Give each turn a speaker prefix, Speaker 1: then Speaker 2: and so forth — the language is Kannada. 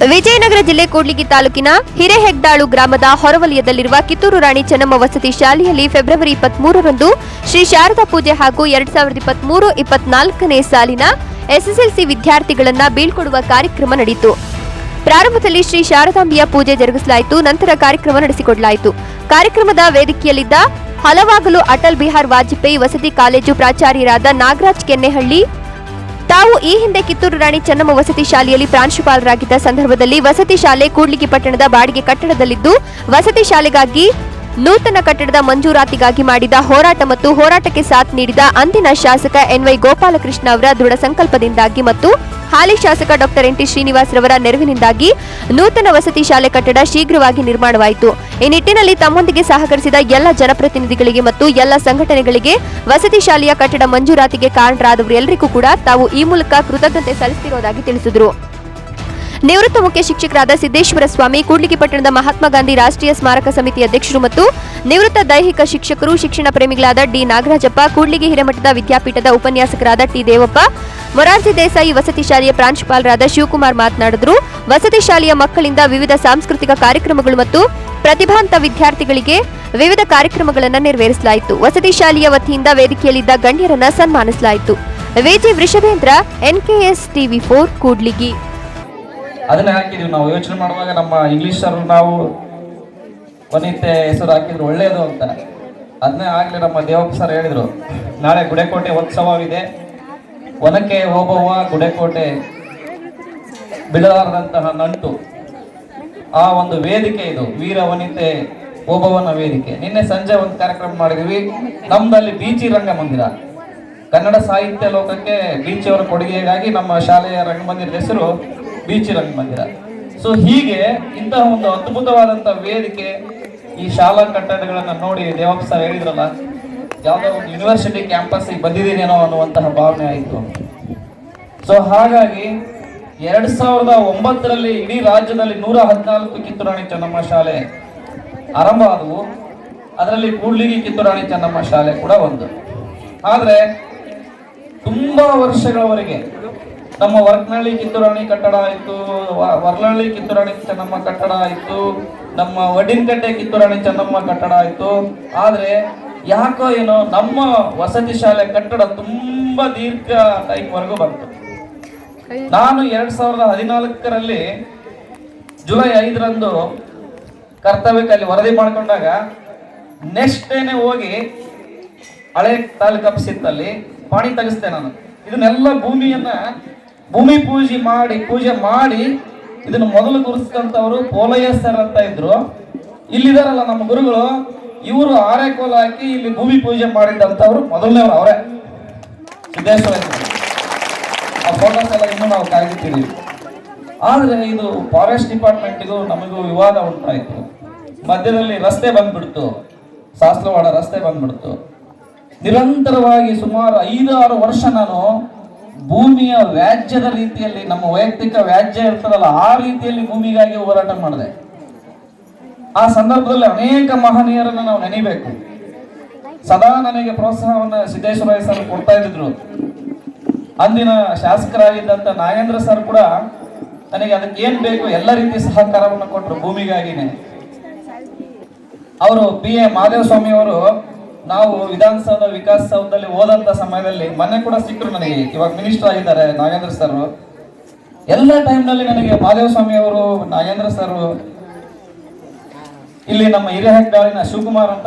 Speaker 1: ವಿಜಯನಗರ ಜಿಲ್ಲೆ ಕೂಡ್ಲಿಗಿ ತಾಲೂಕಿನ ಹಿರೇಹೆಗ್ದಾಳು ಗ್ರಾಮದ ಹೊರವಲಯದಲ್ಲಿರುವ ಕಿತ್ತೂರು ರಾಣಿ ಚೆನ್ನಮ್ಮ ವಸತಿ ಶಾಲೆಯಲ್ಲಿ ಫೆಬ್ರವರಿ ಇಪ್ಪತ್ಮೂರರಂದು ಶ್ರೀ ಶಾರದಾ ಪೂಜೆ ಹಾಗೂ ಎರಡ್ ಸಾವಿರದ ಇಪ್ಪತ್ಮೂರು ಇಪ್ಪತ್ನಾಲ್ಕನೇ ಸಾಲಿನ ಎಸ್ಎಸ್ಎಲ್ಸಿ ವಿದ್ಯಾರ್ಥಿಗಳನ್ನ ಬೀಳ್ಕೊಡುವ ಕಾರ್ಯಕ್ರಮ ನಡೆಯಿತು ಪ್ರಾರಂಭದಲ್ಲಿ ಶ್ರೀ ಶಾರದಾಂಬಿಯ ಪೂಜೆ ಜರುಗಿಸಲಾಯಿತು, ನಂತರ ಕಾರ್ಯಕ್ರಮ ನಡೆಸಿಕೊಡಲಾಯಿತು. ಕಾರ್ಯಕ್ರಮದ ವೇದಿಕೆಯಲ್ಲಿದ್ದ ಹಲವಾಗಲು ಅಟಲ್ ಬಿಹಾರ್ ವಾಜಪೇಯಿ ವಸತಿ ಕಾಲೇಜು ಪ್ರಾಚಾರ್ಯರಾದ ನಾಗರಾಜ್ ಕೆನ್ನೆಹಳ್ಳಿ ತಾವು ಈ ಹಿಂದೆ ಕಿತ್ತೂರು ರಾಣಿ ಚೆನ್ನಮ್ಮ ವಸತಿ ಶಾಲೆಯಲ್ಲಿ ಪ್ರಾಂಶುಪಾಲರಾಗಿದ್ದ ಸಂದರ್ಭದಲ್ಲಿ ವಸತಿ ಶಾಲೆ ಕೂಡ್ಲಿಗಿ ಪಟ್ಟಣದ ಬಾಡಿಗೆ ಕಟ್ಟಡದಲ್ಲಿದ್ದು, ವಸತಿ ಶಾಲೆಗಾಗಿ ನೂತನ ಕಟ್ಟಡದ ಮಂಜೂರಾತಿಗಾಗಿ ಮಾಡಿದ ಹೋರಾಟ ಮತ್ತು ಹೋರಾಟಕ್ಕೆ ಸಾಥ್ ನೀಡಿದ ಅಂದಿನ ಶಾಸಕ ಎನ್ವೈ ಗೋಪಾಲಕೃಷ್ಣ ಅವರ ದೃಢ ಸಂಕಲ್ಪದಿಂದಾಗಿ ಮತ್ತು ಹಾಲಿ ಶಾಸಕ ಡಾಕ್ಟರ್ ಎನ್ ಟಿ ಶ್ರೀನಿವಾಸ್ ರವರ ನೆರವಿನಿಂದಾಗಿ ನೂತನ ವಸತಿ ಶಾಲೆ ಕಟ್ಟಡ ಶೀಘ್ರವಾಗಿ ನಿರ್ಮಾಣವಾಯಿತು. ಈ ನಿಟ್ಟಿನಲ್ಲಿ ತಮ್ಮೊಂದಿಗೆ ಸಹಕರಿಸಿದ ಎಲ್ಲ ಜನಪ್ರತಿನಿಧಿಗಳಿಗೆ ಮತ್ತು ಎಲ್ಲ ಸಂಘಟನೆಗಳಿಗೆ ವಸತಿ ಶಾಲೆಯ ಕಟ್ಟಡ ಮಂಜೂರಾತಿಗೆ ಕಾರಣರಾದವರೆಲ್ಲರಿಗೂ ಕೂಡ ತಾವು ಈ ಮೂಲಕ ಕೃತಜ್ಞತೆ ಸಲ್ಲಿಸಿರುವುದಾಗಿ ತಿಳಿಸಿದರು. ನಿವೃತ್ತ ಮುಖ್ಯ ಶಿಕ್ಷಕರಾದ ಸಿದ್ದೇಶ್ವರ ಸ್ವಾಮಿ, ಕೂಡ್ಲಿಗಿ ಪಟ್ಟಣದ ಮಹಾತ್ಮ ಗಾಂಧಿ ರಾಷ್ಟ್ರೀಯ ಸ್ಮಾರಕ ಸಮಿತಿ ಅಧ್ಯಕ್ಷರು ಮತ್ತು ನಿವೃತ್ತ ದೈಹಿಕ ಶಿಕ್ಷಕರು, ಶಿಕ್ಷಣ ಪ್ರೇಮಿಗಳಾದ ಡಿ. ನಾಗರಾಜಪ್ಪ, ಕೂಡ್ಲಿಗಿ ಹಿರೇಮಠದ ವಿದ್ಯಾಪೀಠದ ಉಪನ್ಯಾಸಕರಾದ ಟಿ. ದೇವಪ್ಪ, ಮೊರಾರ್ಜಿ ದೇಸಾಯಿ ವಸತಿ ಶಾಲೆಯ ಪ್ರಾಂಶುಪಾಲರಾದ ಶಿವಕುಮಾರ್ ಮಾತನಾಡಿದರು. ವಸತಿ ಶಾಲೆಯ ಮಕ್ಕಳಿಂದ ವಿವಿಧ ಸಾಂಸ್ಕೃತಿಕ ಕಾರ್ಯಕ್ರಮಗಳು ಮತ್ತು ಪ್ರತಿಭಾಂತ ವಿದ್ಯಾರ್ಥಿಗಳಿಗೆ ವಿವಿಧ ಕಾರ್ಯಕ್ರಮಗಳನ್ನು ನೆರವೇರಿಸಲಾಯಿತು. ವಸತಿ ಶಾಲೆಯ ವತಿಯಿಂದ ವೇದಿಕೆಯಲ್ಲಿದ್ದ ಗಣ್ಯರನ್ನ ಸನ್ಮಾನಿಸಲಾಯಿತು. Viji Vrishabhendra NKS TV four, Kudligi.
Speaker 2: ಅದನ್ನೇ ಹಾಕಿದೀವಿ ನಾವು. ಯೋಚನೆ ಮಾಡುವಾಗ ನಮ್ಮ ಇಂಗ್ಲಿಷ್ ಸರ್ ನಾವು ವನಿತೆ ಹೆಸರು ಹಾಕಿದ್ರು ಒಳ್ಳೆಯದು ಅಂತ ಅದನ್ನೇ ಆಗಲಿ ನಮ್ಮ ದೇವಪ್ಪ ಸರ್ ಹೇಳಿದರು, ನಾಳೆ ಗುಡೆಕೋಟೆ ಉತ್ಸವವಿದೆ. ಒನಕೆ ಓಬವ್ವ ಗುಡೆಕೋಟೆ ಬಿಡಲಾರದಂತಹ ನಂಟು. ಆ ಒಂದು ವೇದಿಕೆ ಇದು, ವೀರ ವನಿತೆ ಓಬವ್ವನ ವೇದಿಕೆ. ನಿನ್ನೆ ಸಂಜೆ ಒಂದು ಕಾರ್ಯಕ್ರಮ ಮಾಡಿದ್ವಿ, ನಮ್ದಲ್ಲಿ ಬೀಚಿ ರಂಗಮಂದಿರ. ಕನ್ನಡ ಸಾಹಿತ್ಯ ಲೋಕಕ್ಕೆ ಬೀಚಿಯವರ ಕೊಡುಗೆಗಾಗಿ ನಮ್ಮ ಶಾಲೆಯ ರಂಗಮಂದಿರದ ಹೆಸರು ಬೀಚಿ ರಂಗಮಂದಿರ ಸೊ ಹೀಗೆ ಇಂತಹ ಒಂದು ಅದ್ಭುತವಾದಂತಹ ವೇದಿಕೆ ಈ ಶಾಲಾ ಕಟ್ಟಡಗಳನ್ನ ನೋಡಿ ದೇವಪ್ಪ ಸರ್ ಹೇಳಿದ್ರಲ್ಲ, ಯಾವುದೋ ಒಂದು ಯೂನಿವರ್ಸಿಟಿ ಕ್ಯಾಂಪಸ್ ಬಂದಿದ್ದೀನೇನೋ ಅನ್ನುವಂತಹ ಭಾವನೆ ಆಯಿತು. ಸೊ ಹಾಗಾಗಿ ಎರಡ್ ಸಾವಿರದ ಒಂಬತ್ತರಲ್ಲಿ ಇಡೀ ರಾಜ್ಯದಲ್ಲಿ ನೂರ ಹದಿನಾಲ್ಕು ಕಿತ್ತೂರಾಣಿ ಚೆನ್ನಮ್ಮ ಶಾಲೆ ಆರಂಭ ಆದವು. ಅದರಲ್ಲಿ ಕೂಡ್ಲಿಗಿ ಕಿತ್ತೂರಾಣಿ ಚೆನ್ನಮ್ಮ ಶಾಲೆ ಕೂಡ ಒಂದು. ಆದ್ರೆ ತುಂಬಾ ವರ್ಷಗಳವರೆಗೆ. ನಮ್ಮ ವರ್ಕನಹಳ್ಳಿ ಕಿತ್ತೂರಾಣಿ ಕಟ್ಟಡ ಆಯಿತು ವರ್ಲಹಳ್ಳಿ ಕಿತ್ತೂರಾಣಿ ಚೆನ್ನಮ್ಮ ಕಟ್ಟಡ ಆಯಿತು, ನಮ್ಮ ವಡಿನಕಟ್ಟೆ ಕಿತ್ತೂರಾಣಿ ಚೆನ್ನಮ್ಮ ಕಟ್ಟಡ ಆಯಿತು. ಆದರೆ ಯಾಕೋ ಏನೋ ನಮ್ಮ ವಸತಿ ಶಾಲೆ ಕಟ್ಟಡ ತುಂಬಾ ದೀರ್ಘ ಟೈಮ್ ವರೆಗೂ ಬಂತು. ನಾನು ಎರಡ್ ಸಾವಿರದ ಹದಿನಾಲ್ಕರಲ್ಲಿ ಜುಲೈ ಐದರಂದು ಕರ್ತವ್ಯಕ್ಕೆ ಅಲ್ಲಿ ವರದಿ ಮಾಡಿಕೊಂಡಾಗ ನೆಕ್ಸ್ಟ್ ಡೇನೆ ಹೋಗಿ ಹಳೆ ತಾಲೂಕು ಆಫೀಸಿತ್ತಲ್ಲಿ ಪಾಣಿ ತಗಿಸ್ತೇನೆ ನಾನು. ಇದನ್ನೆಲ್ಲ ಭೂಮಿಯನ್ನ ಭೂಮಿ ಪೂಜೆ ಮಾಡಿ ಪೂಜೆ ಮಾಡಿ ಇದನ್ನ ಮೊದಲು ಗುರುಸಿದಂತವರು ಪೋಲಯ್ಯ ಸರ್ ಅಂತ ಇದ್ರು. ಇಲ್ಲಿದಾರಲ್ಲ ನಮ್ಮ ಗುರುಗಳು, ಇವರು ಆರೆಕೋಲ ಹಾಕಿ ಇಲ್ಲಿ ಭೂಮಿ ಪೂಜೆ ಮಾಡಿದ್ದಂಥವ್ರು ಮೊದಲನೇವ್ರು ಅವರೇ. ಸಿದ್ದೇಶ್ವರ ಆ ಫೋಟೋಸ್ ಎಲ್ಲ ಇನ್ನೂ ನಾವು ಕಾಯ್ದಿಟ್ಟಿದ್ದೀವಿ. ಆದ್ರೆ ಇದು ಫಾರೆಸ್ಟ್ ಡಿಪಾರ್ಟ್ಮೆಂಟಿಗೂ ನಮಗೂ ವಿವಾದ ಉಂಟಾಯಿತು. ಮಧ್ಯದಲ್ಲಿ ರಸ್ತೆ ಬಂದ್ಬಿಡ್ತು. ಶಾಸ್ತ್ರವಾಡ ರಸ್ತೆ ಬಂದ್ಬಿಡ್ತು. ನಿರಂತರವಾಗಿ ಸುಮಾರು ಐದಾರು ವರ್ಷ ನಾನು ಭೂಮಿಯ ವ್ಯಾಜ್ಯದ ರೀತಿಯಲ್ಲಿ, ನಮ್ಮ ವೈಯಕ್ತಿಕ ವ್ಯಾಜ್ಯ ಇರ್ತದಲ್ಲ, ಆ ರೀತಿಯಲ್ಲಿ ಭೂಮಿಗಾಗಿ ಹೋರಾಟ ಮಾಡಿದೆ. ಆ ಸಂದರ್ಭದಲ್ಲಿ ಅನೇಕ ಮಹನೀಯರನ್ನು ನಾವು ನೆನೆಯಬೇಕು. ಸದಾ ನನಗೆ ಪ್ರೋತ್ಸಾಹವನ್ನ ಸಿದ್ದೇಶ್ವರ ಸರ್ ಕೊಡ್ತಾ ಇದ್ರು ಅಂದಿನ ಶಾಸಕರಾಗಿದ್ದಂಥ ನಾಗೇಂದ್ರ ಸರ್ ಕೂಡ ನನಗೆ ಅದಕ್ಕೆ ಏನ್ ಬೇಕು, ಎಲ್ಲ ರೀತಿಯ ಸಹಕಾರವನ್ನು ಕೊಟ್ಟರು ಭೂಮಿಗಾಗಿನೇ. ಅವರು ಬಿ ಎ ಮಾದೇವಸ್ವಾಮಿ ಅವರು ನಾವು ವಿಧಾನಸೌಧ ವಿಕಾಸಸೌಧದಲ್ಲಿ ಹೋದಂತ ಸಮಯದಲ್ಲಿ ಮೊನ್ನೆ ಕೂಡ ಸಿಕ್ಕರು ನನಗೆ. ಇವಾಗ ಮಿನಿಸ್ಟರ್ ಆಗಿದ್ದಾರೆ ನಾಗೇಂದ್ರ ಸರ್ ಎಲ್ಲ ಟೈಮ್ನಲ್ಲಿ ನನಗೆ ಮಾದೇವಸ್ವಾಮಿ ಅವರು, ನಾಗೇಂದ್ರ ಸರ್ ಇಲ್ಲಿ ನಮ್ಮ ಹಿರಿಯ ಶಿವಕುಮಾರ್ ಅಂತ